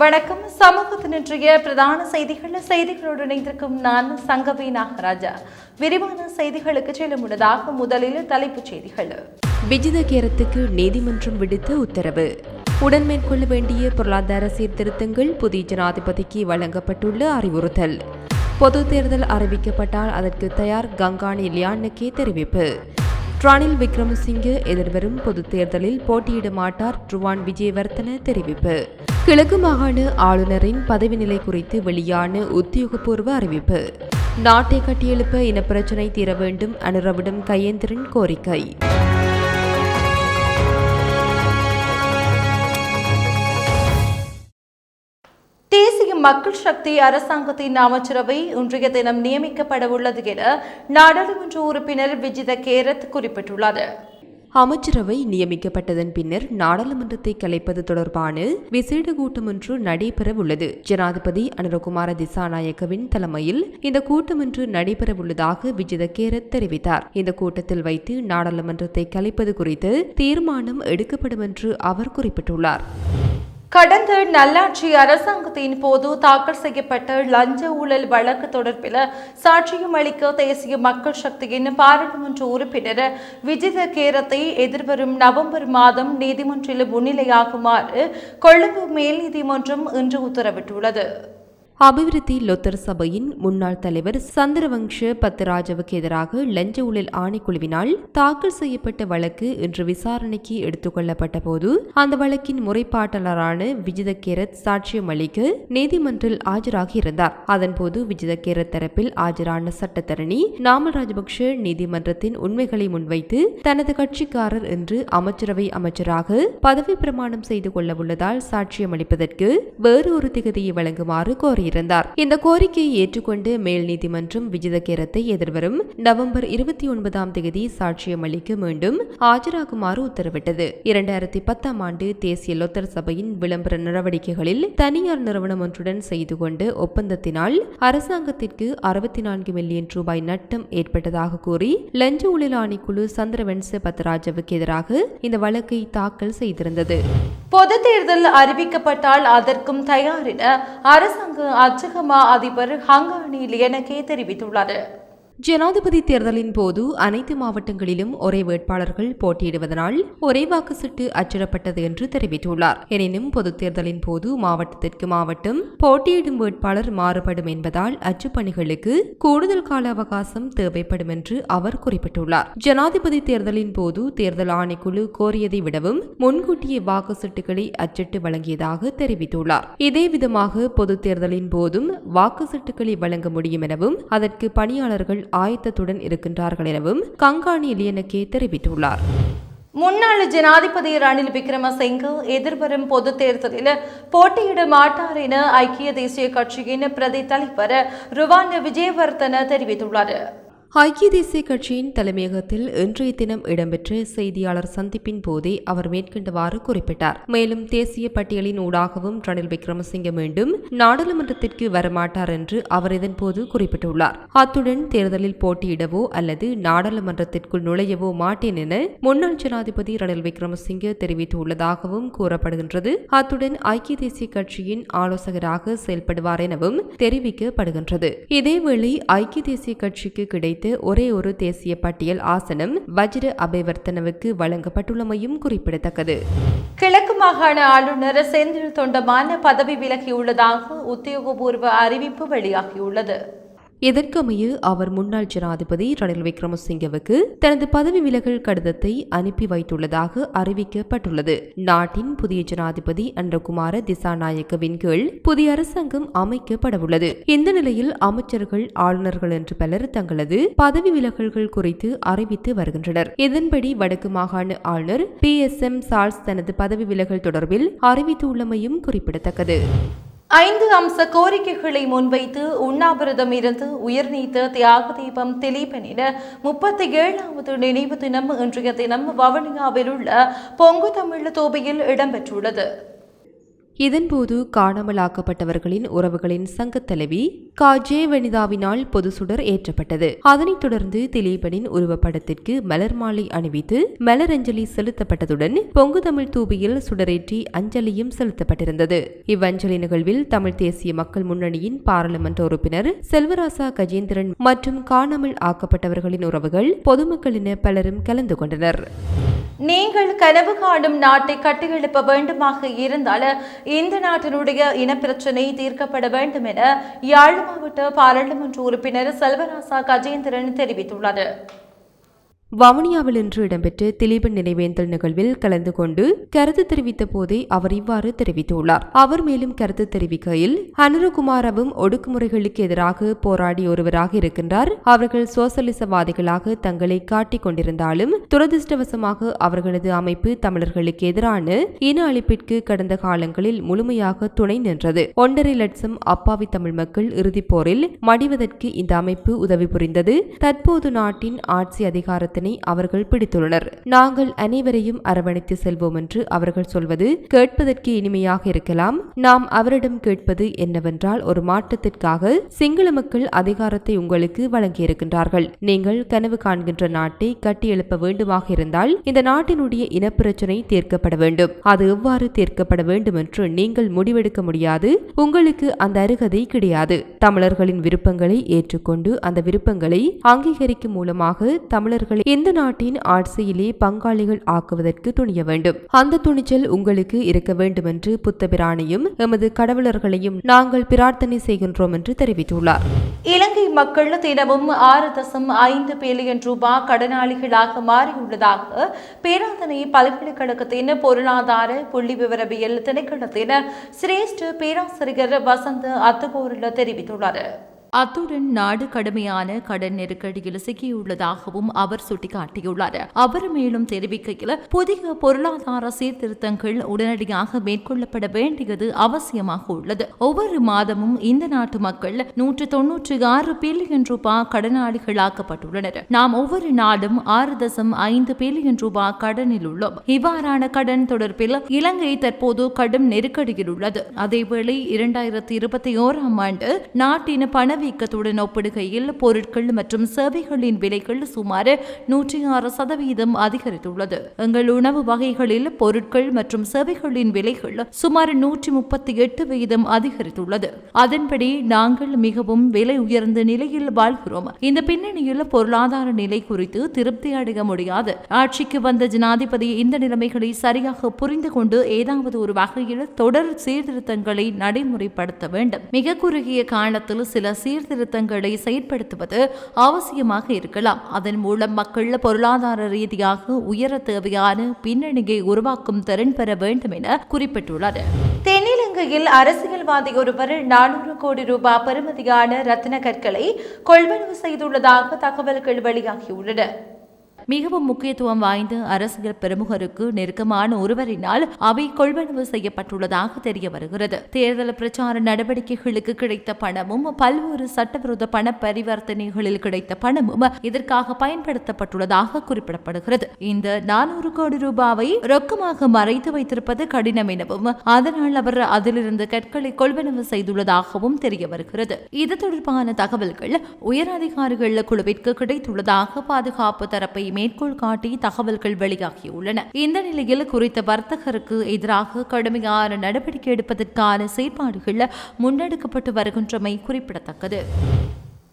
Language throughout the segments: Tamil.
வணக்கம். சமூகத்தின் இன்றைய பிரதான செய்திகள். செய்திகளோடு இணைந்திருக்கும் நான் சங்கவி நாகராஜா. விரிவான செய்திகளுக்கு செல்ல முன்னதாக முதலில் தலைப்புச் செய்திகள். விஜித கேரத்துக்கு நீதிமன்றம் விடுத்த உத்தரவு. உடன் மேற்கொள்ள வேண்டிய பொருளாதார சீர்திருத்தங்கள் புதிய ஜனாதிபதிக்கு வழங்கப்பட்டுள்ள அறிவுறுத்தல். பொது தேர்தல் அறிவிக்கப்பட்டால் அதற்கு தயார் கங்காணி லியானுக்கே தெரிவிப்பு. ரணில் விக்ரமசிங்கே எதிர்வரும் பொதுத் தேர்தலில் போட்டியிட மாட்டார் ட்ருவான் விஜயவர்தன தெரிவிப்பு. கிழக்கு மாகாண ஆளுநரின் பதவி நிலை குறித்து வெளியான உத்தியோகபூர்வ அறிவிப்பு. நாட்டை கட்டியெழுப்ப இனப்பிரச்சினை தீர வேண்டும் அனுரவிடம் கையேந்திரன் கோரிக்கை. மக்கள் சக்தி அரசாங்கத்தின் அமைச்சரவை இன்றைய தினம் நியமிக்கப்பட உள்ளது என நாடாளுமன்ற உறுப்பினர் விஜித கேரத் குறிப்பிட்டுள்ளது அமைச்சரவை நியமிக்கப்பட்டதன் பின்னர் நாடாளுமன்றத்தை கலைப்பது தொடர்பான விசேட கூட்டம் ஒன்று நடைபெறவுள்ளது ஜனாதிபதி அனுரகுமார திசாநாயக்கவின் தலைமையில் இந்த கூட்டம் ஒன்று நடைபெறவுள்ளதாக விஜித கேரத் தெரிவித்தார். இந்த கூட்டத்தில் வைத்து நாடாளுமன்றத்தை கலைப்பது குறித்து தீர்மானம் எடுக்கப்படும் என்று அவர் குறிப்பிட்டுள்ளார். கடந்த நல்லாட்சி அரசாங்கத்தின் போது தாக்கல் செய்யப்பட்ட லஞ்ச ஊழல் வழக்கு தொடர்பில் சாட்சியம் அளிக்க தேசிய மக்கள் சக்தியின் பாராளுமன்ற உறுப்பினர் விஜித கேரத்தை எதிர்வரும் நவம்பர் மாதம் நீதிமன்றில் முன்னிலையாகுமாறு கொழும்பு மேல் நீதிமன்றம் இன்று உத்தரவிட்டுள்ளது. அபிவிருத்தி லொத்தர் சபையின் முன்னாள் தலைவர் சந்திரவங்ஷ பத்ராஜவுக்கு எதிராக லஞ்ச ஊழல் ஆணைக்குழுவினால் தாக்கல் செய்யப்பட்ட வழக்கு இன்று விசாரணைக்கு எடுத்துக்கொள்ளப்பட்ட போது அந்த வழக்கின் முறைப்பாட்டாளரான விஜித கேரத் சாட்சியம் அளிக்க நீதிமன்றில் ஆஜராகி இருந்தார் அதன்போது விஜித கேரத் தரப்பில் ஆஜரான சட்டத்தரணி நாமல் ராஜபக்ஷ நீதிமன்றத்தின் உண்மைகளை முன்வைத்து தனது கட்சிக்காரர் என்று அமைச்சரவை அமைச்சராக பதவி பிரமாணம் செய்து கொள்ளவுள்ளதால் சாட்சியம் அளிப்பதற்கு வேறு ஒரு திகதியை வழங்குமாறு கோரி கோரியிருந்தார் இந்த கோரிக்கையை ஏற்றுக்கொண்டு மேல் நீதிமன்றம் விஜித கேரத்தை எதிர்வரும் நவம்பர் இருபத்தி ஒன்பதாம் தேதி சாட்சியம் அளிக்க மீண்டும் ஆஜராகுமாறு உத்தரவிட்டது. இரண்டாயிரத்தி பத்தாம் ஆண்டு தேசிய லொத்தர் சபையின் விளம்பர நடவடிக்கைகளில் தனியார் நிறுவனம் ஒன்றுடன் செய்து கொண்ட ஒப்பந்தத்தினால் அரசாங்கத்திற்கு அறுபத்தி நான்கு மில்லியன் ரூபாய் நட்டம் ஏற்பட்டதாக கூறி லஞ்ச ஊழல் ஆணைக்குழு சந்திரவன்ச பத்ராஜவுக்கு எதிராக இந்த வழக்கை தாக்கல் செய்திருந்தது. பொது தேர்தல் அறிவிக்கப்பட்டால் அதற்கும் தயார் என அரசாங்க அச்சகமா அதிபர் ஹங்கானி லியனகே தெரிவித்துள்ளார். ஜனாதிபதி தேர்தலின் போது அனைத்து மாவட்டங்களிலும் ஒரே வேட்பாளர்கள் போட்டியிடுவதனால் ஒரே வாக்கு சீட்டு அச்சிடப்பட்டது என்று தெரிவித்துள்ளார். எனினும் பொதுத் தேர்தலின் போது மாவட்டத்திற்கு மாவட்டம் போட்டியிடும் வேட்பாளர் மாறுபடும் என்பதால் அச்சுப்பணிகளுக்கு கூடுதல் கால அவகாசம் தேவைப்படும் என்று அவர் குறிப்பிட்டுள்ளார். ஜனாதிபதி தேர்தலின் போது தேர்தல் ஆணைக்குழு கோரியதை விடவும் முன்கூட்டியே வாக்கு சீட்டுகளை அச்சிட்டு வழங்கியதாக தெரிவித்துள்ளார். இதே விதமாக பொதுத் தேர்தலின் போதும் வாக்கு சீட்டுகளை வழங்க முடியும் எனவும் அதற்கு பணியாளர்கள் ஆயத்தத்துடன் இருக்கின்றார்கள் எனவும் கங்காணி எலியனக்கே தெரிவித்துள்ளார். முன்னாள் ஜனாதிபதி ரணில் விக்ரமசிங்கே எதிர்வரும் பொது தேர்தலில் போட்டியிட மாட்டார் என ஐக்கிய தேசிய கட்சியின் பிரதி தலைவர் ருவான் விஜயவர்தன தெரிவித்துள்ளார். ஐக்கிய தேசிய கட்சியின் தலைமையகத்தில் இன்றைய தினம் இடம்பெற்ற செய்தியாளர் சந்திப்பின் போதே அவர் மேற்கண்டவாறு குறிப்பிட்டார். மேலும் தேசிய பட்டியலின் ஊடாகவும் ரணில் விக்ரமசிங்க மீண்டும் நாடாளுமன்றத்திற்கு வரமாட்டார் என்று அவர் இதன்போது குறிப்பிட்டுள்ளார். அத்துடன் தேர்தலில் போட்டியிடவோ அல்லது நாடாளுமன்றத்திற்குள் நுழையவோ மாட்டேன் என முன்னாள் ஜனாதிபதி ரணில் விக்ரமசிங்க தெரிவித்துள்ளதாகவும் கூறப்படுகின்றது. அத்துடன் ஐக்கிய தேசிய கட்சியின் ஆலோசகராக செயல்படுவார் எனவும் தெரிவிக்கப்படுகின்றது. இதேவேளை ஐக்கிய தேசிய கட்சிக்கு கிடைத்த ஒரே ஒரு தேசிய பட்டியல் ஆசனம் வஜ்ர அபேவர்த்தனவுக்கு வழங்கப்பட்டுள்ளமையும் குறிப்பிடத்தக்கது. கிழக்கு மாகாண ஆளுநர் செந்தில் தொண்டமான பதவி விலகியுள்ளதாக உத்தியோகபூர்வ அறிவிப்பு வெளியாகியுள்ளது. இதற்கமைய அவர் முன்னாள் ஜனாதிபதி ரணில் விக்ரமசிங்கவுக்கு தனது பதவி விலகல் கடிதத்தை அனுப்பி வைத்துள்ளதாக அறிவிக்கப்பட்டுள்ளது. நாட்டின் புதிய ஜனாதிபதி அன்றகுமார திசாநாயக்கவின் கீழ் புதிய அரசாங்கம் அமைக்கப்படவுள்ளது. இந்த நிலையில் அமைச்சர்கள் ஆளுநர்கள் என்று பலர் தங்களது பதவி விலகல்கள் குறித்து அறிவித்து வருகின்றனர். இதன்படி வடக்கு மாகாண ஆளுநர் பி எஸ் எம் சால்ஸ் தனது பதவி விலகல் தொடர்பில் அறிவித்துள்ளமையும் குறிப்பிடத்தக்கது. ஐந்து அம்ச கோரிக்கைகளை முன்வைத்து உண்ணாவிரதம் இருந்து உயிர் நீத்த தியாக தீபம் திலீபனின் முப்பத்தி ஏழாவது நினைவு தினம் இன்றைய தினம் வவுனியாவில் உள்ள பொங்கு தமிழ் தோபையில் இடம்பெற்றுள்ளது. இதன்போது காணாமலாக்கப்பட்டவர்களின் உறவுகளின் சங்கத் தலைவி காஜே வனிதாவினால் பொது சுடர் ஏற்றப்பட்டது. அதனைத் தொடர்ந்து திலீபனின் உருவப்படத்திற்கு மலர் மாலை அணிவித்து மலரஞ்சலி செலுத்தப்பட்டதுடன் பொங்கு தமிழ் தூபியில் சுடரேற்றி அஞ்சலியும் செலுத்தப்பட்டிருந்தது. இவ்வஞ்சலி நிகழ்வில் தமிழ் தேசிய மக்கள் முன்னணியின் பாராளுமன்ற உறுப்பினர் செல்வராசா கஜேந்திரன் மற்றும் காணாமல் ஆக்கப்பட்டவர்களின் உறவுகள் பொதுமக்கள் என பலரும் கலந்து கொண்டனர். நீங்கள் கனவு காணும் நாட்டை கட்டியெழுப்ப வேண்டுமாக இருந்தால் இந்த நாட்டினுடைய இனப்பிரச்சினை தீர்க்கப்பட வேண்டும் என யாழ் மாவட்ட பாராளுமன்ற உறுப்பினர் செல்வராசா கஜேந்திரன் தெரிவித்துள்ளார் வவுனியாவில் இன்று இடம்பெற்ற திலீபன் நினைவேந்தல் நிகழ்வில் கலந்து கொண்டு கருத்து தெரிவித்த போதே அவர் இவ்வாறு தெரிவித்துள்ளார். அவர் மேலும் கருத்து தெரிவிக்கையில் அனுரகுமாரவும் ஒடுக்குமுறைகளுக்கு எதிராக போராடி ஒருவராக இருக்கின்றார். அவர்கள் சோசலிசவாதிகளாக தங்களை காட்டிக் கொண்டிருந்தாலும் துரதிருஷ்டவசமாக அவர்களது அமைப்பு தமிழர்களுக்கு எதிரான இன அழிப்பிற்கு கடந்த காலங்களில் முழுமையாக துணை நின்றது. ஒன்றரை லட்சம் அப்பாவி தமிழ் மக்கள் இறுதிப் போரில் மடிவதற்கு இந்த அமைப்பு உதவி புரிந்தது. தற்போது நாட்டின் ஆட்சி அதிகாரத்தின் அவர்கள் பிடித்துள்ளனர். நாங்கள் அனைவரையும் அரவணைத்து செல்வோம் என்று அவர்கள் சொல்வது கேட்பதற்கு இனிமையாக இருக்கலாம். நாம் அவரிடம் கேட்பது என்னவென்றால் ஒரு மாற்றத்திற்காக சிங்கள மக்கள் அதிகாரத்தை உங்களுக்கு வழங்கியிருக்கின்றார்கள். நீங்கள் கனவு காண்கின்ற நாட்டை கட்டியெழுப்ப வேண்டுமாக இருந்தால் இந்த நாட்டினுடைய இனப்பிரச்சனை தீர்க்கப்பட வேண்டும். அது எவ்வாறு தீர்க்கப்பட வேண்டும் என்று நீங்கள் முடிவெடுக்க முடியாது. உங்களுக்கு அந்த அருகதை கிடையாது. தமிழர்களின் விருப்பங்களை ஏற்றுக்கொண்டு அந்த விருப்பங்களை அங்கீகரிக்கும் மூலமாக தமிழர்களை இந்த நாட்டின் ஆட்சியிலே பங்காளிகள் ஆக்குவதற்கு துணிய வேண்டும். அந்த துணிச்சல் உங்களுக்கு இருக்க வேண்டும் என்று புத்தபிரானையும் எமது கடவுளர்களையும் நாங்கள் பிரார்த்தனை செய்கின்றோம் என்று தெரிவித்துள்ளார். இலங்கை மக்கள் தினமும் ஆறு தசம் ஐந்து பில்லியன் ரூபாய் கடனாளிகளாக மாறியுள்ளதாக பேராதனை பல்கலைக்கழகத்தின் பொருளாதார புள்ளி விவரவியல் திணைக்களத்தின் சிரேஷ்ட பேராசிரியர் வசந்த் அத்துகோரில் தெரிவித்துள்ளார். அத்துடன் நாடு கடுமையான கடன் நெருக்கடியில் சிக்கியுள்ளதாகவும் அவர் சுட்டிக்காட்டியுள்ளார். அவர் மேலும் தெரிவிக்கையில் புதிய பொருளாதார சீர்திருத்தங்கள் உடனடியாக மேற்கொள்ளப்பட வேண்டியது அவசியமாக உள்ளது. ஒவ்வொரு மாதமும் இந்த நாட்டு மக்கள் நூற்று தொன்னூற்றி ஆறு பில்லியன் ரூபாய் கடனாளிகளாக்கப்பட்டுள்ளனர். நாம் ஒவ்வொரு நாடும் ஆறு தசம் ஐந்து பில்லியன் ரூபாய் கடனில் உள்ளோம். இவ்வாறான கடன் தொடர்பில் இலங்கை தற்போது கடும் நெருக்கடியில் உள்ளது. அதேவேளை இரண்டாயிரத்தி இருபத்தி ஓராம் ஆண்டு நாட்டின் பணவீக்கத்துடன் ஒப்பிடுகையில் பொருட்கள் மற்றும் சேவைகளின் விலைகள் சுமார் நூற்றி ஆறு சதவீதம் அதிகரித்துள்ளது. எங்கள் உணவு வகைகளில் பொருட்கள் மற்றும் சேவைகளின் விலைகள் சுமார் நூற்றி முப்பத்தி எட்டு வீதம் அதிகரித்துள்ளது. அதன்படி நாங்கள் மிகவும் விலை உயர்ந்த நிலையில் வாழ்கிறோம். இந்த பின்னணியில் பொருளாதார நிலை குறித்து திருப்தி அடைய முடியாது. ஆட்சிக்கு வந்த ஜனாதிபதி இந்த நிலைமைகளை சரியாக புரிந்து கொண்டு ஏதாவது ஒரு வகையில் தொடர் சீர்திருத்தங்களை நடைமுறைப்படுத்த வேண்டும். மிக குறுகிய காலத்தில் சில சீர் சீர்திருத்தங்களை செயற்படுத்துவது அவசியமாக இருக்கலாம். அதன் மூலம் மக்கள் பொருளாதார ரீதியாக உயர தேவையான பின்னணியை உருவாக்கும் திறன் பெற வேண்டும் என குறிப்பிட்டுள்ளார் தென்னிலங்கையில் அரசியல்வாதி ஒருவர் நானூறு கோடி ரூபாய் பெறுமதியான ரத்தின கற்களை கொள்வனவு செய்துள்ளதாக தகவல்கள் வெளியாகியுள்ளன. மிகவும் முக்கியத்துவம் வாய்ந்த அரசியல் பிரமுகருக்கு நெருக்கமான ஒருவரினால் அவை கொள்வனவு செய்யப்பட்டுள்ளதாக தெரிய வருகிறது. தேர்தல் பிரச்சார நடவடிக்கைகளுக்கு கிடைத்த பணமும் பல்வேறு சட்டவிரோத பண பரிவர்த்தனைகளில் கிடைத்த பணமும் இதற்காக பயன்படுத்தப்பட்டுள்ளதாக குறிப்பிடப்படுகிறது. இந்த நானூறு கோடி ரூபாவை ரொக்கமாக மறைத்து வைத்திருப்பது கடினம் எனவும் அதனால் அவர் அதிலிருந்து கற்களை கொள்வனவு செய்துள்ளதாகவும் தெரிய வருகிறது. இது தொடர்பான தகவல்கள் உயரதிகாரிகள் குழுவிற்கு கிடைத்துள்ளதாக பாதுகாப்பு தரப்பை மேற்கோள் காட்டி தகவல்கள் வெளியாகியுள்ளன. இந்த நிலையில் குறித்த வர்த்தகருக்கு எதிராக கடுமையான நடவடிக்கை எடுப்பதற்கான செயற்பாடுகள் முன்னெடுக்கப்பட்டு வருகின்றமை குறிப்பிடத்தக்கது.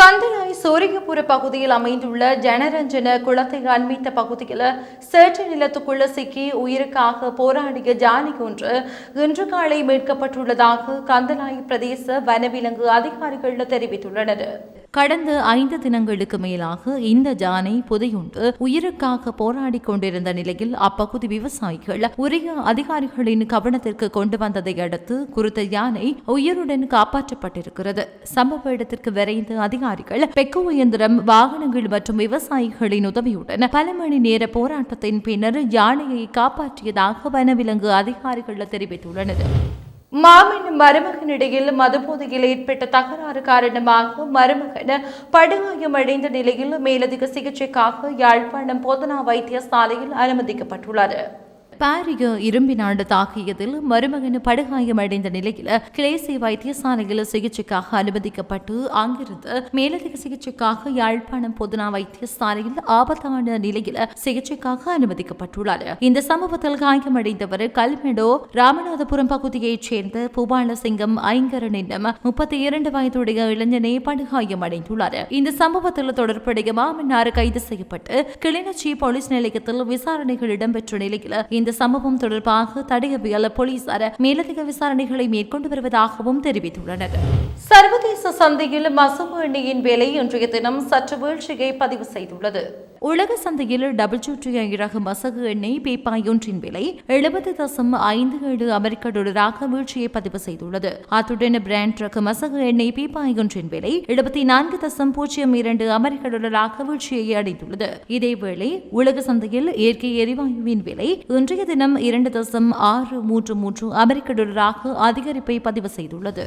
கந்தலாய் சூரியபுர பகுதியில் அமைந்துள்ள ஜனரஞ்சன குளத்தை அண்மித்த பகுதியில் சேற்று நிலத்துக்குள்ள சிக்கி உயிருக்காக போராடிய ஜானி ஒன்று இன்று காலை மீட்கப்பட்டுள்ளதாக கந்தலாய் பிரதேச வனவிலங்கு அதிகாரிகள் தெரிவித்துள்ளனர். கடந்த ஐந்து தினங்களுக்கு மேலாக இந்த ஜானை புதையுண்டு உயிருக்காக போராடி கொண்டிருந்த நிலையில் அப்பகுதி விவசாயிகள் உரிய அதிகாரிகளின் கவனத்திற்கு கொண்டு வந்ததை அடுத்து குறித்த யானை உயிருடன் காப்பாற்றப்பட்டிருக்கிறது. சம்பவ இடத்திற்கு விரைந்த அதிகாரிகள் பெக்கு இயந்திரம் வாகனங்கள் மற்றும் விவசாயிகளின் உதவியுடன் பல மணி நேர போராட்டத்தின் பின்னர் யானையை காப்பாற்றியதாக வனவிலங்கு அதிகாரிகள் தெரிவித்துள்ளனர். மாமன் மருமகனிடையில் மதுபோதையில் ஏற்பட்ட தகராறு காரணமாக மருமகன் படுகாயமடைந்த நிலையில் மேலதிக சிகிச்சைக்காக யாழ்ப்பாணம் போதனா வைத்தியசாலையில் அனுமதிக்கப்பட்டுள்ளார். பாரிய இரும்பினாண்டு தாக்கியதில் மருமகன் படுகாயமடைந்த நிலையில் கிளேசி வைத்தியசாலையில் சிகிச்சைக்காக அனுமதிக்கப்பட்டு அங்கிருந்து மேலதிக சிகிச்சைக்காக யாழ்ப்பாணம் பொதுனா வைத்தியசாலையில் ஆபத்தான நிலையில் சிகிச்சைக்காக அனுமதிக்கப்பட்டுள்ளார். இந்த சம்பவத்தில் காயமடைந்தவர் கல்மெடோ ராமநாதபுரம் பகுதியைச் சேர்ந்த பூபாலசிங்கம் ஐங்கரன் என்னும் முப்பத்தி இரண்டு வயதுடைய இளைஞனே படுகாயமடைந்துள்ளார் இந்த சம்பவத்தில் தொடர்புடைய மாமன்னார் கைது செய்யப்பட்டு கிளிநொச்சி போலீஸ் நிலையத்தில் விசாரணைகள் இடம்பெற்ற நிலையில் இந்த சம்பவம் தொடர்பாக தடயவியல் போலீசார் மேலதிக விசாரணைகளை மேற்கொண்டு வருவதாகவும் தெரிவித்துள்ளனர். சர்வதேச சந்தையில் மசவு எண்ணெயின் விலை இன்றைய தினம் சற்று வீழ்ச்சியை பதிவு செய்துள்ளது. உலக சந்தையில் டபுள் சுற்றிய இறகு மசகு எண்ணெய் பீப்பாய் ஒன்றின் விலை எழுபது தசம் ஐந்து ஏழு அமெரிக்க டாலராக வீழ்ச்சியை பதிவு செய்துள்ளது. அத்துடன் பிராண்ட் ரக மசகு எண்ணெய் பீப்பாய் ஒன்றின் விலை எழுபத்தி நான்கு தசம் பூஜ்ஜியம் இரண்டு அமெரிக்க டாலராக வீழ்ச்சியை அடைந்துள்ளது. இதேவேளை உலக சந்தையில் இயற்கை எரிவாயுவின் விலை இன்றைய தினம் இரண்டு தசம் ஆறு மூன்று மூன்று அமெரிக்க டாலராக அதிகரிப்பை பதிவு செய்துள்ளது.